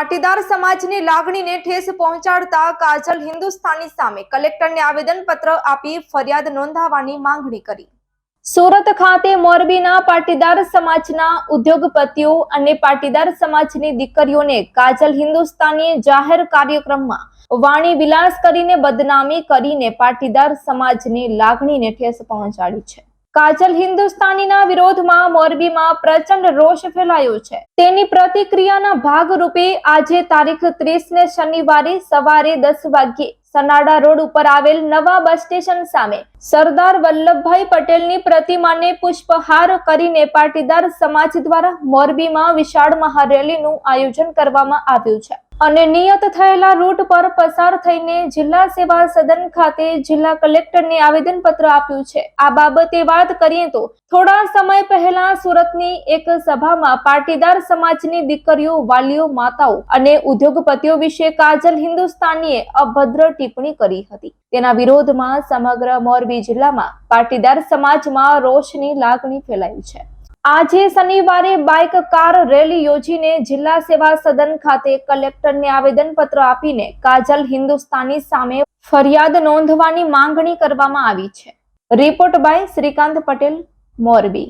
પાટીદાર સમાજની લાગણીને ઠેસ પહોંચાડતા કાજલ હિન્દુસ્તાની સામે કલેક્ટરને આવેદનપત્ર આપી ફરિયાદ નોંધાવવાની માંગણી કરી. સુરત ખાતે મોરબીના પાટીદાર સમાજના ઉદ્યોગપતિઓ અને પાટીદાર સમાજની દીકરીઓને કાજલ હિન્દુસ્તાનીએ જાહેર કાર્યક્રમમાં વાણી વિલાસ કરીને બદનામી કરીને પાટીદાર સમાજની લાગણીને ઠેસ પહોંચાડી છે. કાજલ હિન્દુસ્તાનીના વિરોધમાં મોરબીમાં પ્રચંડ રોષ ફેલાયો છે. તેની પ્રતિક્રિયાના ભાગરૂપે આજે તારીખ ત્રીસ ને શનિવારે સવારે દસ વાગ્યે સનાડા રોડ ઉપર આવેલ નવા બસ સ્ટેશન સામે સરદાર વલ્લભભાઈ પટેલની પ્રતિમાને પુષ્પહાર કરીને પાટીદાર સમાજ દ્વારા મોરબીમાં વિશાળ મહારેલીનું આયોજન કરવામાં આવ્યું છે. અને નિયત થયેલા રૂટ પર પસાર થઈને જિલ્લા સેવા સદન ખાતે જિલ્લા કલેક્ટરને આવેદનપત્ર આપ્યું છે. આ બાબતે વાત કરીએ તો થોડા સમય પહેલા સુરતની એક સભામાં પાટીદાર સમાજની દીકરીઓ, વાલીઓ, માતાઓ અને ઉદ્યોગપતિઓ વિશે કાજલ હિન્દુસ્તાનીએ અભદ્ર ટિપ્પણી કરી હતી. તેના વિરોધમાં સમગ્ર મોરબી જિલ્લામાં પાટીદાર સમાજમાં રોષની લાગણી ફેલાઈ છે. આજે શનિવારે બાઇક કાર રેલી યોજીને જિલ્લા સેવા સદન ખાતે કલેક્ટરને આવેદનપત્ર આપીને કાજલ હિન્દુસ્તાની સામે ફરિયાદ નોંધવાની માંગણી કરવામાં આવી છે. Report by Srikant Patel, Morbi.